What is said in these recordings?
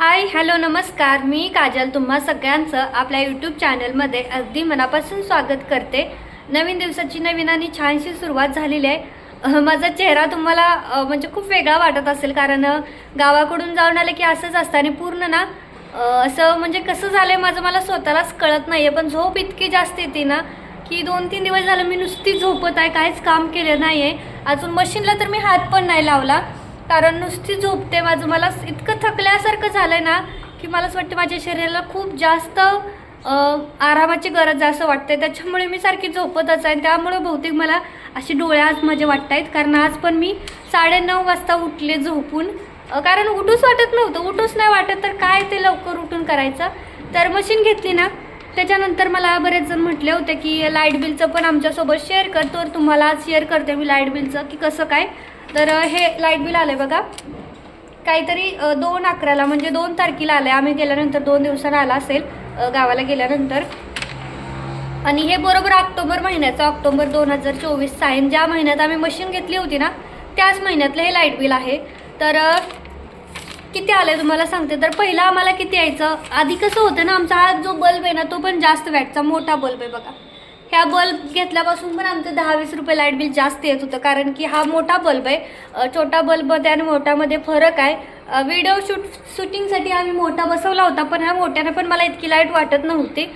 Hi hello नमस्कार. मी काजल. तुम्हा सगळ्यांचं आपल्या यूट्यूब चॅनलमध्ये अगदी मनापासून स्वागत करते. नवीन दिवसाची नवीन आणि छानशी सुरुवात झालेली आहे. माझा चेहरा तुम्हाला म्हणजे खूप वेगळा वाटत असेल कारण गावाकडून जाऊन आलं की असंच असतं आणि पूर्ण ना असं म्हणजे कसं झालं आहे माझं मला स्वतःलाच कळत नाही आहे पण झोप इतकी जास्त येते ना की दोन तीन दिवस झालं मी नुसती झोपत आहे काहीच काम केलं नाही आहे अजून मशीनला तर मी हात पण नाही लावला. कारण नुसती झोपते माझं मला इतकं थकल्यासारखं झालं आहे ना की मला असं वाटतं माझ्या शरीराला खूप जास्त आरामाची गरज असं वाटते त्याच्यामुळे मी सारखी झोपतच आहे. त्यामुळे बहुतेक मला अशी डोळे आज माझे वाटत आहेत. कारण आज पण मी साडेनऊ वाजता उठले झोपून. कारण उठूच वाटत नव्हतं. उठूच नाही वाटत तर काय ते लवकर उठून करायचं? तर मशीन घेतली ना त्याच्यानंतर मला बरेच जण म्हटले होते की लाइट बिलचं पण आमच्यासोबत शेअर कर. तर तुम्हाला शेअर करते मी लाइट बिलचं की कसं काय? तर हे लाइट बिल आलं आहे बघा. काहीतरी दोन अकराला म्हणजे दोन तारखेला आलं आहे आम्ही गेल्यानंतर दोन दिवसानं आला असेल गावाला गेल्यानंतर. आणि हे बरोबर ऑक्टोबर महिन्याचं ऑक्टोबर दोन हजार चोवीसचं आहे ज्या महिन्यात आम्ही मशीन घेतली होती ना त्याच महिन्यातलं हे लाइट बिल आहे. तर किती आलं तुम्हाला सांगते. तर पहिला आम्हाला किती यायचं? आधी कसं होतं ना आमचा हा जो बल्ब आहे ना तो पण जास्त वॅटचा मोठा बल्ब आहे बघा. ह्या बल्ब घेतल्यापासून पण आमचं दहा वीस रुपये लाइट बिल जास्त येत होतं. कारण की हा मोठा बल्ब आहे. छोटा बल्बमध्ये आणि मोठ्यामध्ये फरक आहे. व्हिडिओ शूट शूटिंगसाठी आम्ही मोठा बसवला होता. पण ह्या मोठ्यानं पण मला इतकी लाइट वाटत नव्हती.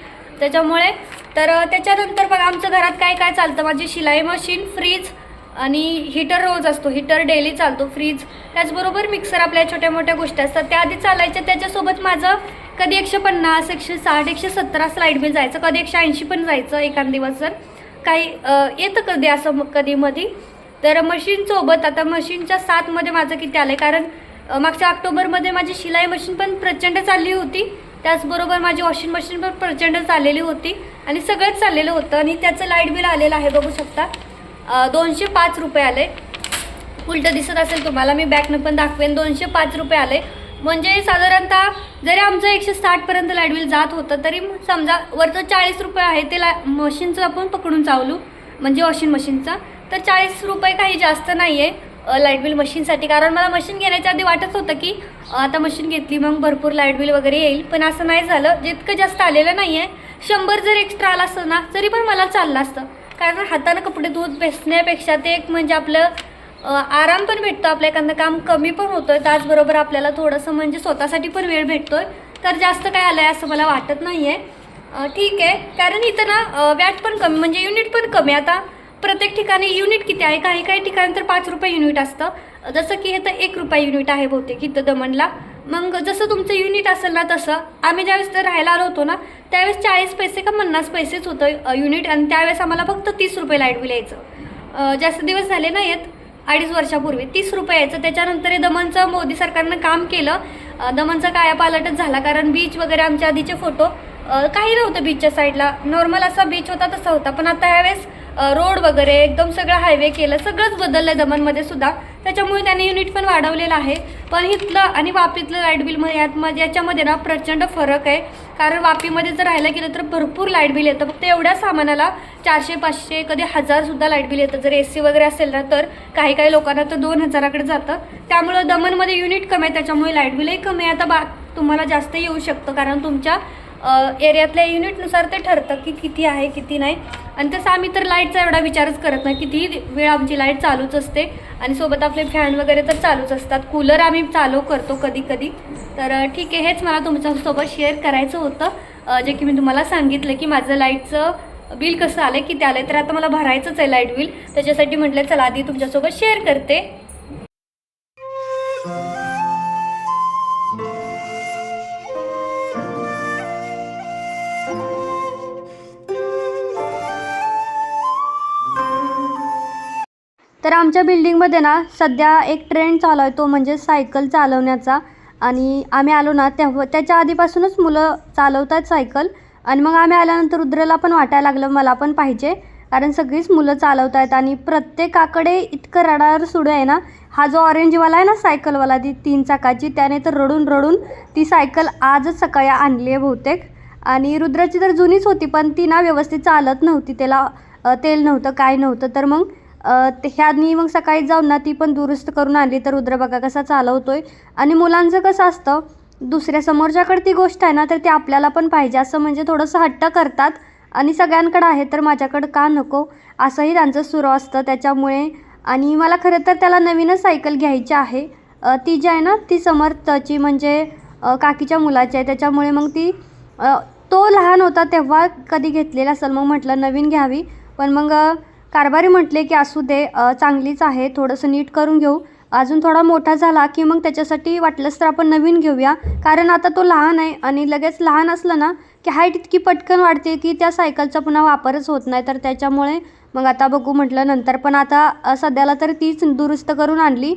त्याच्यामुळे तर त्याच्यानंतर बघा आमच्या घरात काय काय चालतं? माझी शिलाई मशीन फ्रीज आणि हीटर रोज असतो. हीटर डेली चालतो फ्रीज त्याचबरोबर मिक्सर आपल्या छोट्या मोठ्या गोष्टी असतात. त्या आधी चालायच्या. त्याच्यासोबत माझं कधी एकशे पन्नास एकशे साठ एकशे सतरा स्लाईडमध्ये लाइट जायचं कधी एकशे ऐंशी पण जायचं एखाद दिवस जर. काही येतं कधी असं म- कधी मधी. तर मशीनसोबत आता मशीनच्या सातमध्ये माझं किती आलं आहे कारण मागच्या ऑक्टोबरमध्ये माझी शिलाई मशीन पण प्रचंड चालली होती. त्याचबरोबर माझी वॉशिंग मशीन पण प्रचंड चाललेली होती. आणि सगळंच चाललेलं होतं. आणि त्याचं लाइट बिल आलेलं आहे बघू शकता. दोनशे पाच रुपये आले उलटं दिसत असेल तुम्हाला मी बॅकनं पण दाखवेन. दोनशे पाच रुपये आले म्हणजे साधारणतः जरी आमचं एकशे साठपर्यंत लाइट बिल जात होतं तरी समजा वरचं चाळीस रुपये आहे ते ला मशीनचं आपण पकडून चावलू म्हणजे वॉशिंग मशीनचं. तर चाळीस रुपये काही जास्त नाही आहे लाइट बिल मशीनसाठी. कारण मला मशीन घेण्याच्या आधी वाटत होतं की आता मशीन घेतली मग भरपूर लाइट बिल वगैरे येईल. पण असं नाही झालं. जितकं जास्त आलेलं नाही आहे शंभर जर एक्स्ट्रा आला असतं ना तरी पण मला चाललं असतं. कारण हातानं कपडे धुत बेसण्यापेक्षा ते एक म्हणजे आपलं आराम पण भेटतो आपल्या एखादं काम कमी पण होतोय त्याचबरोबर आपल्याला थोडंसं म्हणजे स्वतःसाठी पण वेळ भेटतोय. तर जास्त काय आलं आहे असं मला वाटत नाही आहे ठीक आहे. कारण इथं ना वॅट पण कमी म्हणजे युनिट पण कमी. आता प्रत्येक ठिकाणी युनिट किती आहे? काही काही ठिकाणी तर पाच रुपये युनिट असतं. जसं की हे तर एक रुपये युनिट आहे बहुतेक इथं दमणला. मग जसं तुमचं युनिट असेल ना तसं आम्ही ज्यावेळेस तर राहायला आलो होतो ना त्यावेळेस चाळीस पैसे का पन्नास पैसेच होतं युनिट. आणि त्यावेळेस आम्हाला फक्त तीस रुपये लाइट बिल यायचं. जास्त दिवस झाले नाही आहेत अडीच वर्षापूर्वी तीस रुपयाचं. त्याच्यानंतर हे दमनचं मोदी सरकारनं काम केलं. अ, दमनचा कायापालटच झाला कारण बीच वगैरे आमच्या आधीचे फोटो काही नव्हतं बीचच्या साईडला नॉर्मल असा बीच होता तसा होता. पण आता ह्यावेळेस रोड वगैरे एकदम सगळं हायवे केलं सगळंच बदललं आहे दमनमध्ये सुद्धा. त्याच्यामुळे त्यांनी युनिट पण वाढवलेलं आहे. पण इथलं आणि वापीतलं लाइट बिलमध्ये यात याच्यामध्ये ना प्रचंड फरक आहे. कारण वापीमध्ये जर राहायला गेलं तर भरपूर लाइट बिल येतं. फक्त एवढ्या सामानाला चारशे पाचशे कधी हजारसुद्धा लाइट बिल येतं. जर ए सी वगैरे असेल ना तर काही काही लोकांना तर दोन हजाराकडे जातं. त्यामुळं दमनमध्ये युनिट कमी आहे. त्याच्यामुळे लाइट बिलही कमी आहे. आता बा तुम्हाला जास्त येऊ शकतं. कारण तुमच्या एरियातल्या युनिटनुसार ते ठरतं की किती आहे किती नाही. आणि तसं आम्ही तर लाईटचा एवढा विचारच करत नाही. कितीही वेळ आमची लाइट चालूच असते. आणि सोबत आपले फॅन वगैरे तर चालूच असतात. कूलर आम्ही चालू करतो कधी कधी तर ठीक आहे हेच मला तुमच्यासोबत शेअर करायचं होतं. जे की मी तुम्हाला सांगितलं की माझं लाईटचं बिल कसं आलं किती आलं तर आता मला भरायचंच आहे लाइट बिल. त्याच्यासाठी म्हटलं चला आधी तुमच्यासोबत शेअर करते. तर आमच्या बिल्डिंगमध्ये ना सध्या एक ट्रेंड चालू आहे तो म्हणजे सायकल चालवण्याचा. आणि आम्ही आलो ना तेव्हा त्याच्या आधीपासूनच मुलं चालवतात सायकल. आणि मग आम्ही आल्यानंतर रुद्रला पण वाटायला लागलं मला पण पाहिजे. कारण सगळीच मुलं चालवत आहेत आणि प्रत्येकाकडे इतकं रडार सुडू आहे ना हा जो ऑरेंजवाला आहे ना सायकलवाला ती तीन चाकाची त्याने तर रडून रडून ती सायकल आजच सकाळी आणली आहे बहुतेक. आणि रुद्राची तर जुनीच होती पण ती ना व्यवस्थित चालत नव्हती त्याला तेल नव्हतं काय नव्हतं. तर मग ह्यानी मग सकाळी जाऊन ना ती पण दुरुस्त करून आली तर रुद्र बघा कसा आहे आणि मुलांचं कसं असतं दुसऱ्या समोरच्याकडे ती गोष्ट आहे ना तर ती आपल्याला पण पाहिजे. असं म्हणजे थोडंसं हट्ट करतात आणि सगळ्यांकडं आहे तर माझ्याकडं का नको? असंही त्यांचं सुरू असतं त्याच्यामुळे. आणि मला खरं तर त्याला नवीनच सायकल घ्यायची आहे. ती जी आहे ना ती समर्थची म्हणजे काकीच्या मुलाची आहे. त्याच्यामुळे मग ती तो लहान होता तेव्हा कधी घेतलेला असेल. मग म्हटलं नवीन घ्यावी. पण मग कारभारी म्हटले की असू दे चांगलीच आहे थोडंसं नीट करून घेऊ. अजून थोडा मोठा झाला की मग त्याच्यासाठी वाटलंच तर आपण नवीन घेऊया. कारण आता तो लहान आहे आणि लगेच लहान असलं ना की हाईट इतकी पटकन वाढते की त्या सायकलचा पुन्हा वापरच होत नाही. तर त्याच्यामुळे मग आता बघू म्हटलं नंतर. पण आता सध्याला तर तीच दुरुस्त करून आणली.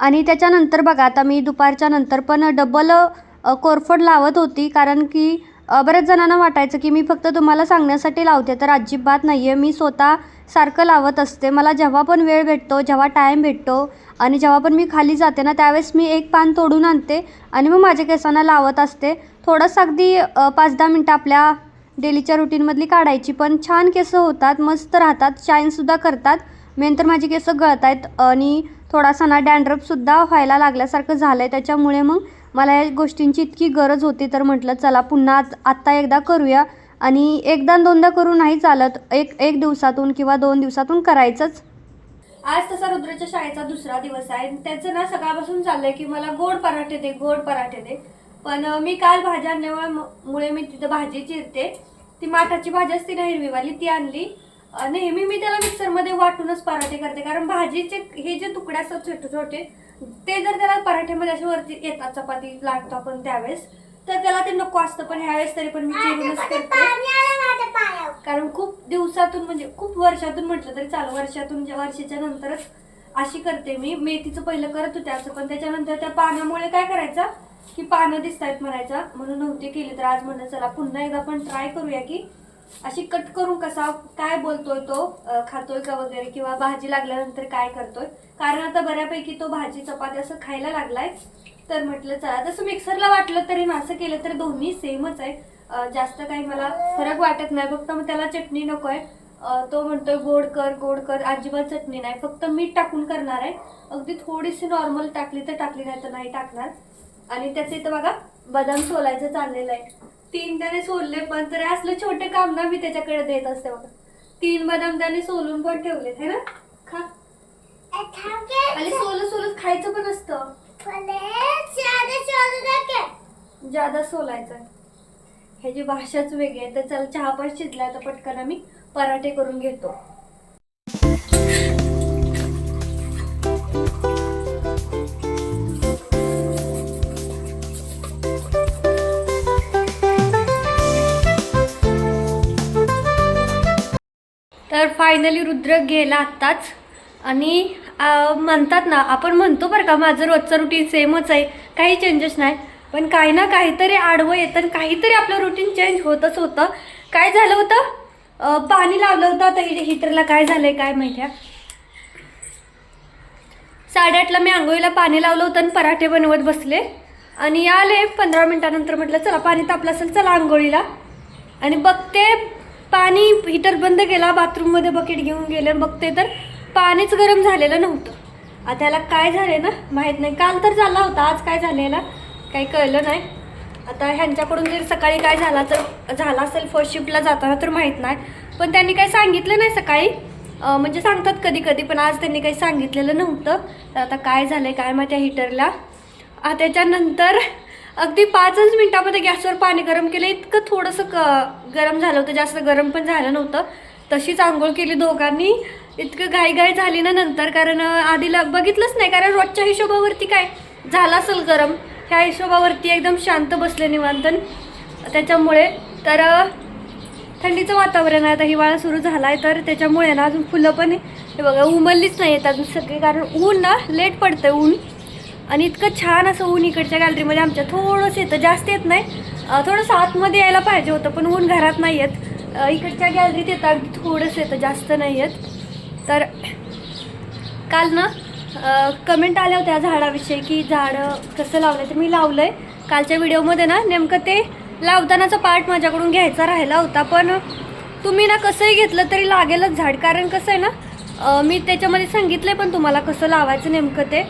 आणि त्याच्यानंतर बघा आता मी दुपारच्या नंतर पण डबल कोरफड लावत होती. कारण की बऱ्याच जणांना वाटायचं की मी फक्त तुम्हाला सांगण्यासाठी लावते तर अजिबात नाही आहे मी स्वतः सारखं लावत असते. मला जेव्हा पण वेळ भेटतो जेव्हा टाईम भेटतो आणि जेव्हा पण मी खाली जाते ना त्यावेळेस मी एक पान तोडून आणते आणि मग माझ्या केसांना लावत असते. थोडंसं अगदी पाच दहा मिनटं आपल्या डेलीच्या रुटीनमधली काढायची. पण छान केसं होतात मस्त राहतात शाईनसुद्धा करतात. मेन तर माझी केसं गळत आहेत आणि थोडासा ना डॅन्ड्रपसुद्धा व्हायला लागल्यासारखं झालं आहे त्याच्यामुळे मग मला या गोष्टींची इतकी गरज होती तर म्हटलं चला पुन्हा आत- आत्ता एकदा करूया. आणि एकदा दोनदा करून नाही चालत. एक एक दिवसातून किंवा दोन दिवसातून करायचंच. आज तसा रुद्राच्या शाळेचा दुसरा दिवस आहे. त्याचं ना सकाळपासून चाललंय की मला गोड पराठे दे गोड पराठे दे. पण मी काल भाज्या आणल्यामुळे मुळे मी तिथं भाजी चिरते. ती माठाची भाजी असते ना हिरवीवाली ती आणली. नेहमी मी त्याला मिक्सरमध्ये वाटूनच पराठे करते. कारण भाजीचे हे जे तुकडे असतात छोटे छोटे ते जर त्याला पराठ्यामध्ये असे वरती येतात चपाती लाटतो आपण त्यावेळेस तर त्याला ते नको असतं. पण ह्यावेळेस तरी पण मी चिरूनच करते. कारण खूप दिवसातून म्हणजे खूप वर्षातून म्हटलं तरी चालू वर्षातून वर्षाच्या नंतरच अशी करते मी. मेथीचं पहिलं करत होते असं पण त्याच्यानंतर त्या पाण्यामुळे काय करायचं की पानं दिसत आहेत म्हणायचा. म्हणून नव्हती केली तर आज म्हणलं चला पुन्हा एकदा आपण ट्राय करूया की अशी कट करून कसा काय बोलतोय तो खातोय का वगैरे किंवा भाजी लागल्यानंतर काय करतोय? कारण आता बऱ्यापैकी तो भाजी चपाती असं खायला लागलाय. तर म्हटलं चला तसं मिक्सरला वाटलं तरी ना असं केलं तर दोन्ही सेमच आहे. जास्त काही मला फरक वाटत नाही. फक्त मग त्याला चटणी नको आहे तो म्हणतोय गोड कर गोड कर. अजिबात चटणी नाही. फक्त मीठ टाकून करणार आहे. अगदी थोडीशी नॉर्मल टाकली तर टाकली नाही तर नाही टाकणार. आणि त्याचे इथं बघा बदाम सोलायचं चाललेलं आहे. तीन त्याने सोलले पण तरी असलं छोटे काम ना मी त्याच्याकडे देत असते बघा. तीन बदाम त्याने सोलून पण ठेवलेत है ना? खा. आणि सोल सोलत खायचं पण असतं. ज्यादा सोलायचं. ह्याची भाषाच वेगळी आहे तर चल चहा पण शिजलाय तर पटकन आम्ही पराठे करून घेतो. तर फायनली रुद्र गेला आत्ताच. आणि म्हणतात ना आपण म्हणतो बरं का माझं रोजचं रुटीन सेमच आहे. काही चेंजेस नाही. पण काही ना काहीतरी आडवं येतं आणि काहीतरी आपलं रुटीन चेंज होतच होतं. काय झालं होतं? पाणी लावलं होतं आता हि हिटरला काय झालं आहे काय माहिती आहे. साडेआठला मी आंघोळीला पाणी लावलं होतं आणि पराठे बनवत बसले. आणि आले पंधरा मिनटानंतर म्हटलं चला पाणी तापलं असेल चला आंघोळीला. आणि बघते पाणी हिटर बंद केला बाथरूममध्ये बकेट घेऊन गेले बघते तर पाणीच गरम झालेलं नव्हतं. आता याला काय झाले ना माहीत नाही. काल तर झाला होता आज काय झालेला काही कळलं नाही. आता ह्यांच्याकडून जर सकाळी काय झाला तर झाला असेल फर्स्ट शिफ्टला जाताना तर माहीत नाही. पण त्यांनी काही सांगितलं नाही सकाळी. म्हणजे सांगतात कधी कधी पण आज त्यांनी काही सांगितलेलं नव्हतं. तर आता काय झालं आहे काय माहिती हिटरला. त्याच्यानंतर अगदी पाचच मिनटामध्ये गॅसवर पाणी गरम केलं. इतकं थोडंसं क गरम झालं होतं जास्त गरम पण झालं नव्हतं. तशीच आंघोळ केली दोघांनी. इतकं घाईघाई झाली ना नंतर कारण आधीला बघितलंच नाही कारण रोजच्या हिशोबावरती काय? झालं असेल गरम. ह्या हिशोबावरती एकदम शांत बसले निवांतन त्याच्यामुळे तर थंडीचं वातावरण आहे आता हिवाळा सुरू झाला आहे तर त्याच्यामुळे ना अजून फुलं पण हे बघा उमललीच नाही आहेत अजून सगळे कारण ऊन ना लेट पडतं ऊन. आणि इतकं छान असं ऊन इकडच्या गॅलरीमध्ये आमच्या थोडंसं येतं जास्त येत नाही. थोडंसं आतमध्ये यायला पाहिजे होतं पण ऊन घरात नाही येत. इकडच्या गॅलरीत येतं अगदी थोडंसं येतं जास्त नाही येत. तर काल ना कमेंट आल्या होत्या झाडाविषयी की झाडं कसं लावलं तर मी लावलं आहे कालच्या व्हिडिओमध्ये ना नेमकं ते लावतानाचा पार्ट माझ्याकडून घ्यायचा राहिला होता पण तुम्ही ना कसंही घेतलं तरी लागेलच झाड. कारण कसं आहे ना मी त्याच्यामध्ये सांगितलं आहे पण तुम्हाला कसं लावायचं नेमकं ते.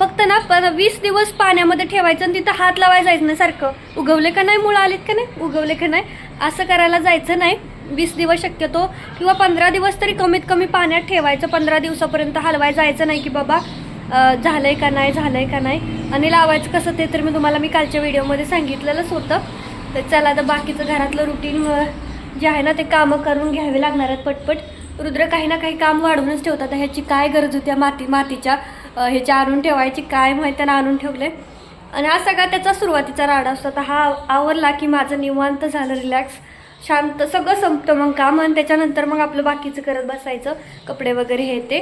फक्त ना पण वीस दिवस पाण्यामध्ये ठेवायचं आणि तिथं हात लावायला जायचं नाही सारखं. उगवले का नाही मुळं आलेत का नाही? उगवले का नाही? असं करायला जायचं नाही. वीस दिवस शक्यतो किंवा पंधरा दिवस तरी कमीत कमी पाण्यात ठेवायचं. पंधरा दिवसापर्यंत हलवायला जायचं नाही की बाबा झालं आहे का नाही झालं आहे का नाही? आणि लावायचं कसं ते तर मी तुम्हाला मी कालच्या व्हिडिओमध्ये सांगितलेलंच होतं. तर चला आता बाकीचं घरातलं रुटीन जे आहे ना ते कामं करून घ्यावे लागणार आहेत पटपट. रुद्र काही ना काही काम वाढवूनच ठेवतात. ह्याची काय गरज होती माती मातीच्या? ह्याची आणून ठेवायची काय माहिती त्यानं आणून ठेवले आणि हा सगळा त्याचा सुरुवातीचा राडा असतो. तर हा आवरला की माझं निवांत झालं रिलॅक्स शांत सगळं संपतं मग काम आणि त्याच्यानंतर मग आपलं बाकीचं करत बसायचं कपडे वगैरे हे ते.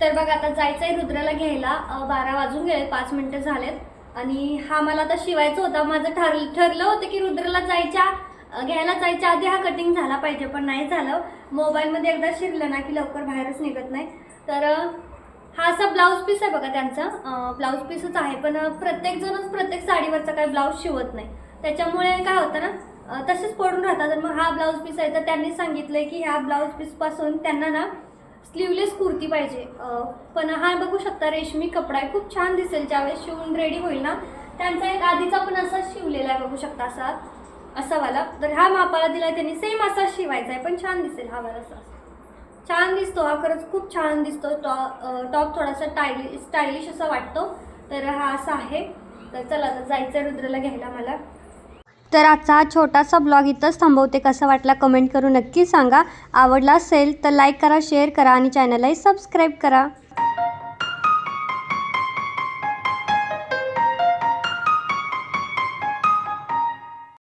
तर बघ आता जायचं आहे रुद्राला घ्यायला. बारा वाजून गेले पाच मिनटं झालेत. आणि हा मला आता शिवायचं होता. माझं ठर ठरलं होतं की रुद्राला जायच्या घ्यायला जायच्या आधी हा कटिंग झाला पाहिजे पण नाही झालं. मोबाईलमध्ये एकदा शिरलं ना की लवकर बाहेरच निघत नाही. तर हा असा ब्लाऊज पीस आहे बघा त्यांचा. ब्लाऊज पीसच आहे पण प्रत्येकजणच प्रत्येक साडीवरचा काही ब्लाऊज शिवत नाही. त्याच्यामुळे काय होतं ना तसेच पडून राहतात. तर मग हा ब्लाऊज पीस आहे तर त्यांनी सांगितलं की ह्या ब्लाऊज पीसपासून त्यांना ना स्लीवलेस कुर्ती पाहिजे. पण हा बघू शकता रेशमी कपडा आहे. खूप छान दिसेल. ज्यावेळेस शिवून रेडी होईल ना त्यांचा एक आधीचा पण असा शिवलेला आहे बघू शकता असा असा वाला. तर हा मापाला दिला त्यांनी. सेम असा शिवायचा आहे पण छान दिसेल हा वाला असा. छान दिसतो हा खरंच खूप छान दिसतो. टॉ टॉप थोडासा टायली स्टायलिश असा वाटतो. तर हा असा आहे. तर चला आता जायचं रुद्रला घ्यायला मला. तर आजचा हा छोटासा ब्लॉग इथंच थांबवते. कसा वाटला कमेंट करून नक्की सांगा. आवडला असेल तर लाईक करा शेअर करा आणि चॅनललाही सबस्क्राईब करा.